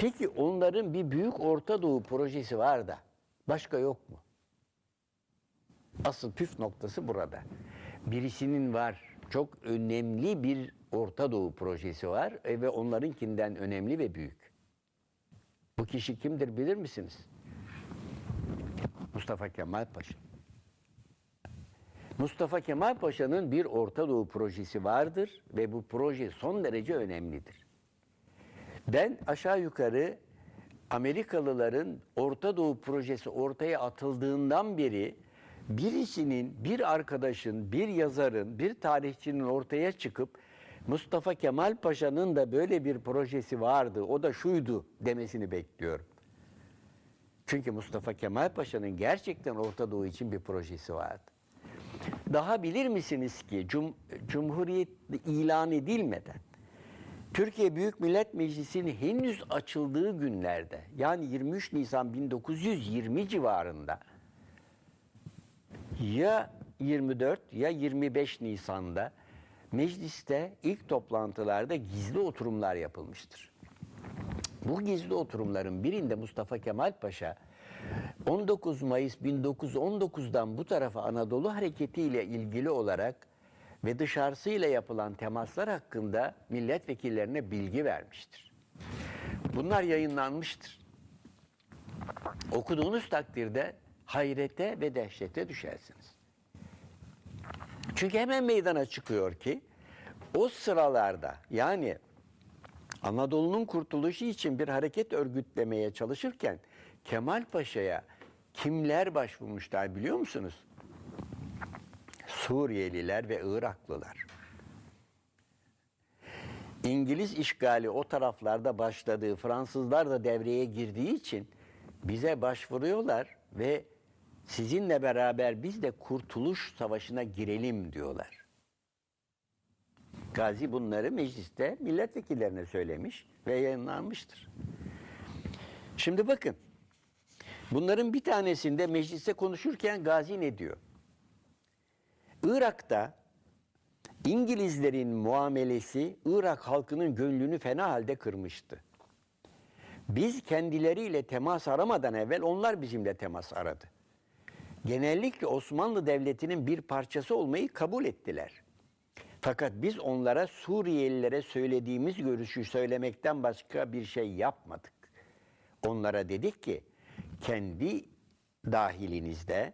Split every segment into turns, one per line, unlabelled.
Peki onların bir büyük Orta Doğu projesi var da başka yok mu? Asıl püf noktası burada. Birisinin var. Çok önemli bir Orta Doğu projesi var e, ve onlarınkinden önemli ve büyük. Bu kişi kimdir bilir misiniz? Mustafa Kemal Paşa. Mustafa Kemal Paşa'nın bir Orta Doğu projesi vardır ve bu proje son derece önemlidir. Ben aşağı yukarı Amerikalıların Orta Doğu projesi ortaya atıldığından beri birisinin, bir arkadaşın, bir yazarın, bir tarihçinin ortaya çıkıp Mustafa Kemal Paşa'nın da böyle bir projesi vardı, o da şuydu demesini bekliyorum. Çünkü Mustafa Kemal Paşa'nın gerçekten Orta Doğu için bir projesi vardı. Daha bilir misiniz ki Cum Cumhuriyet ilan edilmeden Türkiye Büyük Millet Meclisi'nin henüz açıldığı günlerde yani 23 Nisan 1920 civarında ya 24 ya 25 Nisan'da mecliste ilk toplantılarda gizli oturumlar yapılmıştır. Bu gizli oturumların birinde Mustafa Kemal Paşa 19 Mayıs 1919'dan bu tarafa Anadolu Hareketi ile ilgili olarak ve dışarısıyla yapılan temaslar hakkında milletvekillerine bilgi vermiştir. Bunlar yayınlanmıştır. Okuduğunuz takdirde hayrete ve dehşete düşersiniz. Çünkü hemen meydana çıkıyor ki o sıralarda yani Anadolu'nun kurtuluşu için bir hareket örgütlemeye çalışırken Kemal Paşa'ya kimler başvurmuşlar biliyor musunuz? Suriyeliler ve Iraklılar. İngiliz işgali o taraflarda başladığı, Fransızlar da devreye girdiği için bize başvuruyorlar ve sizinle beraber biz de Kurtuluş Savaşı'na girelim diyorlar. Gazi bunları mecliste milletvekillerine söylemiş ve yayınlanmıştır. Şimdi bakın. Bunların bir tanesinde mecliste konuşurken Gazi ne diyor? Irak'ta İngilizlerin muamelesi Irak halkının gönlünü fena halde kırmıştı. Biz kendileriyle temas aramadan evvel onlar bizimle temas aradı. Genellikle Osmanlı Devleti'nin bir parçası olmayı kabul ettiler. Fakat biz onlara Suriyelilere söylediğimiz görüşü söylemekten başka bir şey yapmadık. Onlara dedik ki kendi dahilinizde,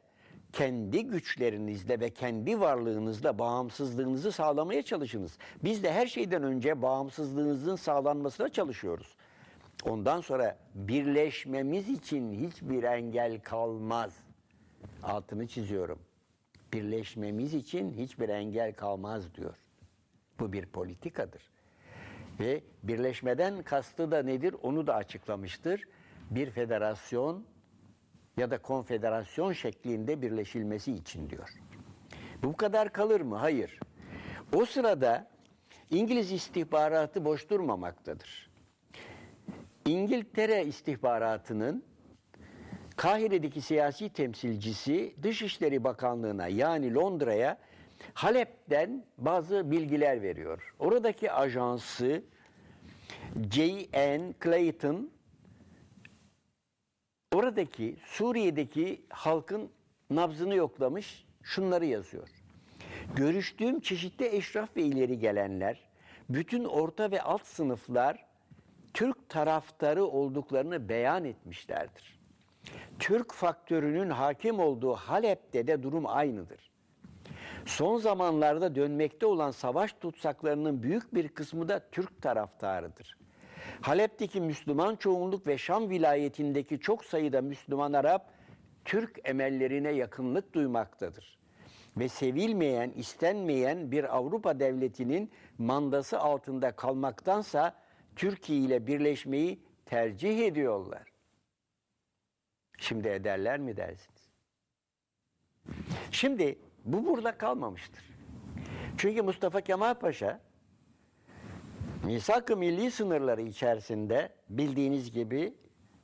kendi güçlerinizle ve kendi varlığınızla bağımsızlığınızı sağlamaya çalışınız. Biz de her şeyden önce bağımsızlığınızın sağlanmasına çalışıyoruz. Ondan sonra birleşmemiz için hiçbir engel kalmaz. Altını çiziyorum. Birleşmemiz için hiçbir engel kalmaz diyor. Bu bir politikadır. Ve birleşmeden kastı da nedir onu da açıklamıştır. Bir federasyon ya da konfederasyon şeklinde birleşilmesi için diyor. Bu kadar kalır mı? Hayır. O sırada İngiliz istihbaratı boş durmamaktadır. İngiltere istihbaratının Kahire'deki siyasi temsilcisi Dışişleri Bakanlığı'na yani Londra'ya Halep'ten bazı bilgiler veriyor. Oradaki ajansı J.N. Clayton oradaki Suriye'deki halkın nabzını yoklamış, şunları yazıyor. Görüştüğüm çeşitli eşraf ve ileri gelenler, bütün orta ve alt sınıflar Türk taraftarı olduklarını beyan etmişlerdir. Türk faktörünün hakim olduğu Halep'te de durum aynıdır. Son zamanlarda dönmekte olan savaş tutsaklarının büyük bir kısmı da Türk taraftarıdır. Halep'teki Müslüman çoğunluk ve Şam vilayetindeki çok sayıda Müslüman Arap Türk emellerine yakınlık duymaktadır. Ve sevilmeyen, istenmeyen bir Avrupa devletinin mandası altında kalmaktansa Türkiye ile birleşmeyi tercih ediyorlar. Şimdi ederler mi dersiniz? Şimdi bu burada kalmamıştır. Çünkü Mustafa Kemal Paşa misak-ı milli sınırları içerisinde bildiğiniz gibi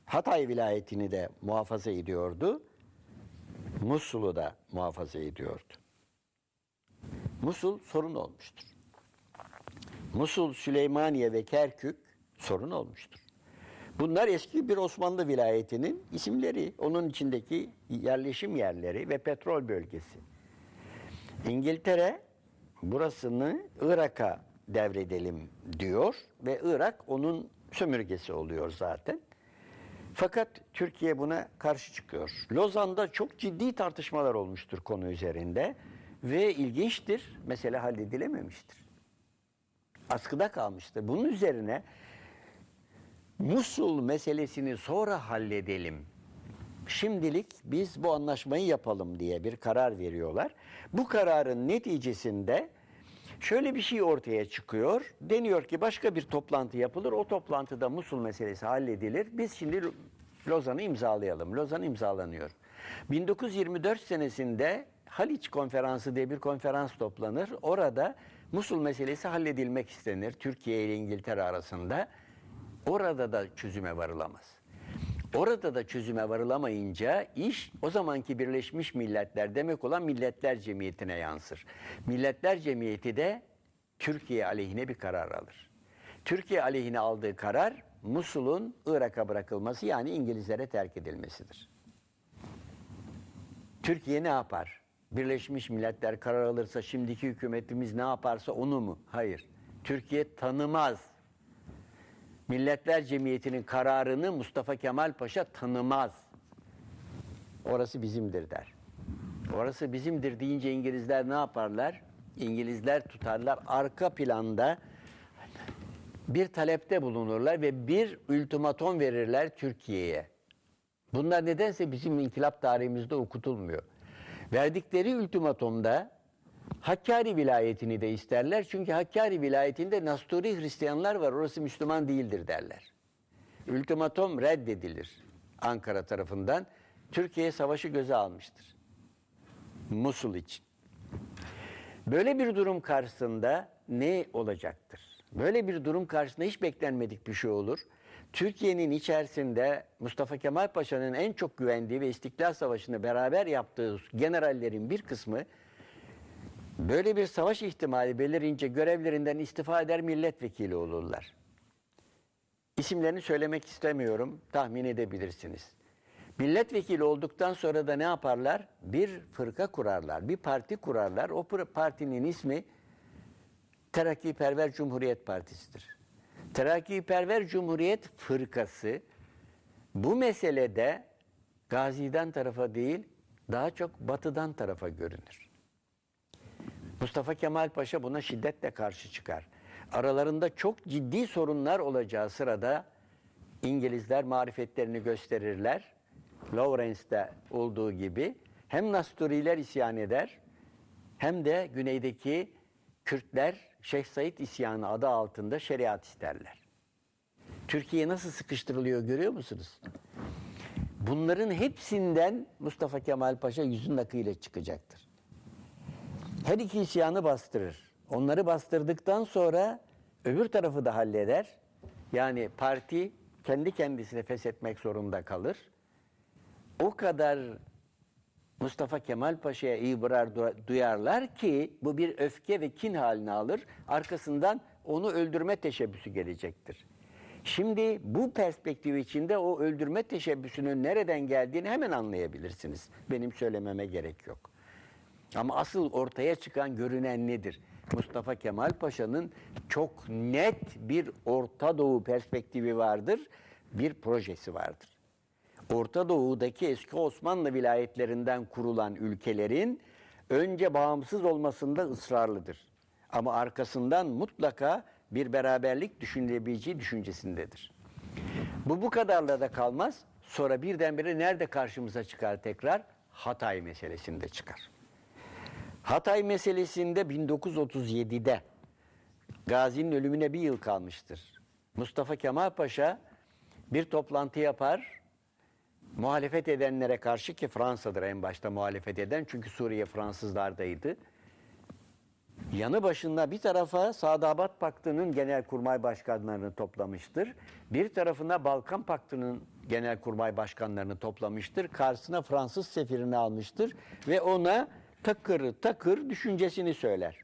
Hatay vilayetini de muhafaza ediyordu. Musul'u da muhafaza ediyordu. Musul sorun olmuştur. Musul, Süleymaniye ve Kerkük sorun olmuştur. Bunlar eski bir Osmanlı vilayetinin isimleri. Onun içindeki yerleşim yerleri ve petrol bölgesi. İngiltere burasını Irak'a devredelim diyor ve Irak onun sömürgesi oluyor zaten. Fakat Türkiye buna karşı çıkıyor. Lozan'da çok ciddi tartışmalar olmuştur konu üzerinde ve ilginçtir, mesele halledilememiştir. Askıda kalmıştır. Bunun üzerine Musul meselesini sonra halledelim. Şimdilik biz bu anlaşmayı yapalım diye bir karar veriyorlar. Bu kararın neticesinde şöyle bir şey ortaya çıkıyor. Deniyor ki başka bir toplantı yapılır. O toplantıda Musul meselesi halledilir. Biz şimdi Lozan'ı imzalayalım. Lozan imzalanıyor. 1924 senesinde Haliç Konferansı diye bir konferans toplanır. Orada Musul meselesi halledilmek istenir. Türkiye ile İngiltere arasında. Orada da çözüme varılamaz. Orada da çözüme varılamayınca iş o zamanki Birleşmiş Milletler demek olan Milletler Cemiyeti'ne yansır. Milletler Cemiyeti de Türkiye aleyhine bir karar alır. Türkiye aleyhine aldığı karar Musul'un Irak'a bırakılması yani İngilizlere terk edilmesidir. Türkiye ne yapar? Birleşmiş Milletler karar alırsa şimdiki hükümetimiz ne yaparsa onu mu? Hayır. Türkiye tanımaz. Milletler Cemiyeti'nin kararını Mustafa Kemal Paşa tanımaz. Orası bizimdir der. Orası bizimdir deyince İngilizler ne yaparlar? İngilizler tutarlar arka planda bir talepte bulunurlar ve bir ultimatom verirler Türkiye'ye. Bunlar nedense bizim inkılap tarihimizde okutulmuyor. Verdikleri ultimatomda Hakkari vilayetini de isterler. Çünkü Hakkari vilayetinde Nasturi Hristiyanlar var. Orası Müslüman değildir derler. Ultimatom reddedilir Ankara tarafından. Türkiye savaşı göze almıştır. Musul için. Böyle bir durum karşısında ne olacaktır? Böyle bir durum karşısında hiç beklenmedik bir şey olur. Türkiye'nin içerisinde Mustafa Kemal Paşa'nın en çok güvendiği ve İstiklal Savaşı'nı beraber yaptığı generallerin bir kısmı böyle bir savaş ihtimali belirince görevlerinden istifa eder milletvekili olurlar. İsimlerini söylemek istemiyorum, tahmin edebilirsiniz. Milletvekili olduktan sonra da ne yaparlar? Bir fırka kurarlar, bir parti kurarlar. O partinin ismi Terakkiperver Cumhuriyet Partisi'dir. Terakkiperver Cumhuriyet Fırkası bu meselede Gazi'den tarafa değil, daha çok batıdan tarafa görünür. Mustafa Kemal Paşa buna şiddetle karşı çıkar. Aralarında çok ciddi sorunlar olacağı sırada İngilizler marifetlerini gösterirler. Lawrence'de olduğu gibi hem Nasturiler isyan eder hem de güneydeki Kürtler Şeyh Said isyanı adı altında şeriat isterler. Türkiye nasıl sıkıştırılıyor görüyor musunuz? Bunların hepsinden Mustafa Kemal Paşa yüzün akıyla çıkacaktır. Her iki isyanı bastırır. Onları bastırdıktan sonra öbür tarafı da halleder. Yani parti kendi kendisini feshetmek zorunda kalır. O kadar Mustafa Kemal Paşa'ya ibrar duyarlar ki bu bir öfke ve kin haline alır. Arkasından onu öldürme teşebbüsü gelecektir. Şimdi bu perspektif içinde o öldürme teşebbüsünün nereden geldiğini hemen anlayabilirsiniz. Benim söylememe gerek yok. Ama asıl ortaya çıkan görünen nedir? Mustafa Kemal Paşa'nın çok net bir Orta Doğu perspektifi vardır, bir projesi vardır. Orta Doğu'daki eski Osmanlı vilayetlerinden kurulan ülkelerin önce bağımsız olmasında ısrarlıdır. Ama arkasından mutlaka bir beraberlik düşünülebileceği düşüncesindedir. Bu bu kadarla da kalmaz. Sonra birdenbire nerede karşımıza çıkar tekrar? Hatay meselesinde çıkar. Hatay meselesinde 1937'de Gazi'nin ölümüne bir yıl kalmıştır. Mustafa Kemal Paşa bir toplantı yapar. Muhalefet edenlere karşı ki Fransa'dır en başta muhalefet eden çünkü Suriye Fransızlardaydı. Yanı başında bir tarafa Sadabat Paktı'nın genelkurmay başkanlarını toplamıştır. Bir tarafına Balkan Paktı'nın genelkurmay başkanlarını toplamıştır. Karşısına Fransız sefirini almıştır ve ona takır takır düşüncesini söyler.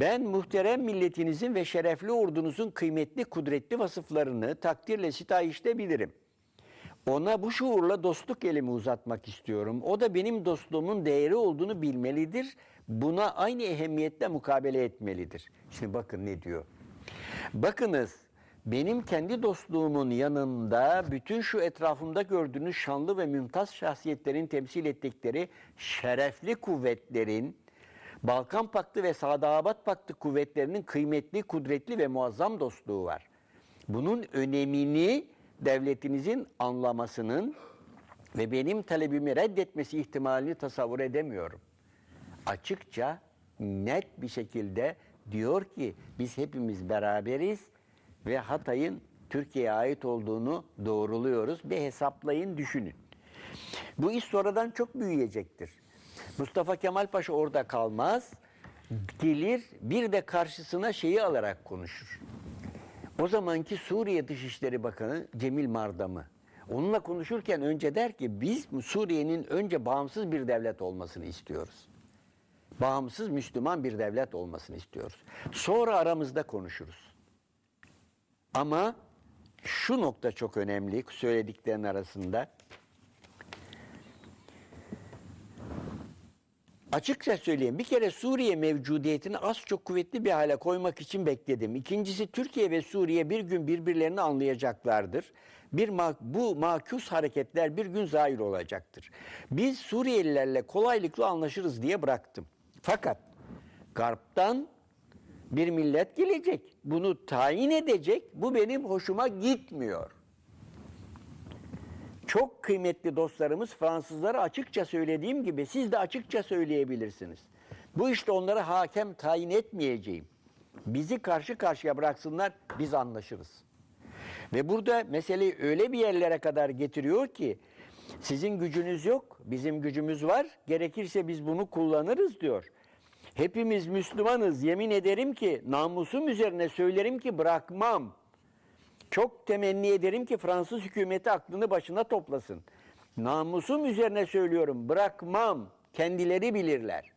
Ben muhterem milletinizin ve şerefli ordunuzun kıymetli, kudretli vasıflarını takdirle sitayişte bilirim. Ona bu şuurla dostluk elimi uzatmak istiyorum. O da benim dostluğumun değeri olduğunu bilmelidir. Buna aynı ehemmiyetle mukabele etmelidir. Şimdi bakın ne diyor. Bakınız benim kendi dostluğumun yanında bütün şu etrafımda gördüğünüz şanlı ve mümtaz şahsiyetlerin temsil ettikleri şerefli kuvvetlerin, Balkan Paktı ve Sadabat Paktı kuvvetlerinin kıymetli, kudretli ve muazzam dostluğu var. Bunun önemini devletinizin anlamasının ve benim talebimi reddetmesi ihtimalini tasavvur edemiyorum. Açıkça, net bir şekilde diyor ki biz hepimiz beraberiz ve Hatay'ın Türkiye'ye ait olduğunu doğruluyoruz. Bir hesaplayın, düşünün. Bu iş sonradan çok büyüyecektir. Mustafa Kemal Paşa orada kalmaz. Gelir bir de karşısına şeyi alarak konuşur. O zamanki Suriye Dışişleri Bakanı Cemil Mardam'ı. Onunla konuşurken önce der ki biz Suriye'nin önce bağımsız bir devlet olmasını istiyoruz. Bağımsız Müslüman bir devlet olmasını istiyoruz. Sonra aramızda konuşuruz. Ama şu nokta çok önemli söylediklerin arasında. Açıkça söyleyeyim bir kere Suriye mevcudiyetini az çok kuvvetli bir hale koymak için bekledim. İkincisi Türkiye ve Suriye bir gün birbirlerini anlayacaklardır. Bir bu makus hareketler bir gün zahir olacaktır. Biz Suriyelilerle kolaylıkla anlaşırız diye bıraktım. Fakat Garp'tan bir millet gelecek. Bunu tayin edecek. Bu benim hoşuma gitmiyor. Çok kıymetli dostlarımız Fransızlara açıkça söylediğim gibi siz de açıkça söyleyebilirsiniz. Bu işte onlara hakem tayin etmeyeceğim. Bizi karşı karşıya bıraksınlar biz anlaşırız. Ve burada meseleyi öyle bir yerlere kadar getiriyor ki sizin gücünüz yok, bizim gücümüz var. Gerekirse biz bunu kullanırız diyor. Hepimiz Müslümanız. Yemin ederim ki namusum üzerine söylerim ki bırakmam. Çok temenni ederim ki Fransız hükümeti aklını başına toplasın. Namusum üzerine söylüyorum bırakmam. Kendileri bilirler.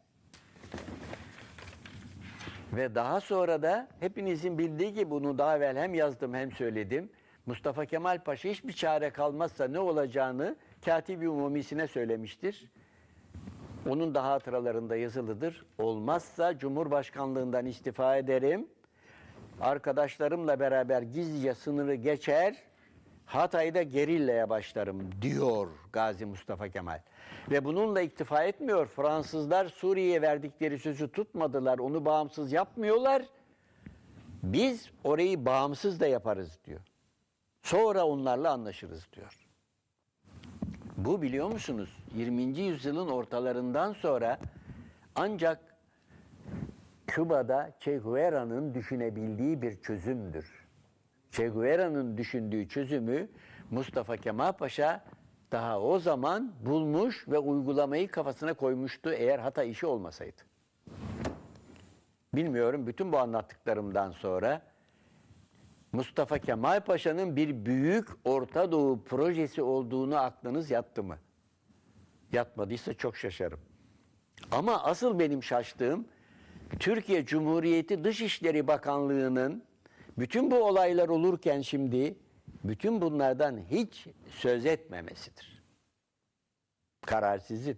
Ve daha sonra da hepinizin bildiği gibi bunu daha evvel hem yazdım hem söyledim. Mustafa Kemal Paşa hiçbir çare kalmazsa ne olacağını Katibi Umumisi'ne söylemiştir. Onun da hatıralarında yazılıdır. Olmazsa Cumhurbaşkanlığından istifa ederim. Arkadaşlarımla beraber gizlice sınırı geçer. Hatay'da gerilleye başlarım diyor Gazi Mustafa Kemal. Ve bununla iktifa etmiyor. Fransızlar Suriye'ye verdikleri sözü tutmadılar. Onu bağımsız yapmıyorlar. Biz orayı bağımsız da yaparız diyor. Sonra onlarla anlaşırız diyor. Bu biliyor musunuz? 20. yüzyılın ortalarından sonra ancak Küba'da Che Guevara'nın düşünebildiği bir çözümdür. Che Guevara'nın düşündüğü çözümü Mustafa Kemal Paşa daha o zaman bulmuş ve uygulamayı kafasına koymuştu eğer hata işi olmasaydı. Bilmiyorum bütün bu anlattıklarımdan sonra Mustafa Kemal Paşa'nın bir büyük Orta Doğu projesi olduğunu aklınız yattı mı? Yatmadıysa çok şaşarım. Ama asıl benim şaştığım Türkiye Cumhuriyeti Dışişleri Bakanlığı'nın bütün bu olaylar olurken şimdi bütün bunlardan hiç söz etmemesidir. Karar sizin.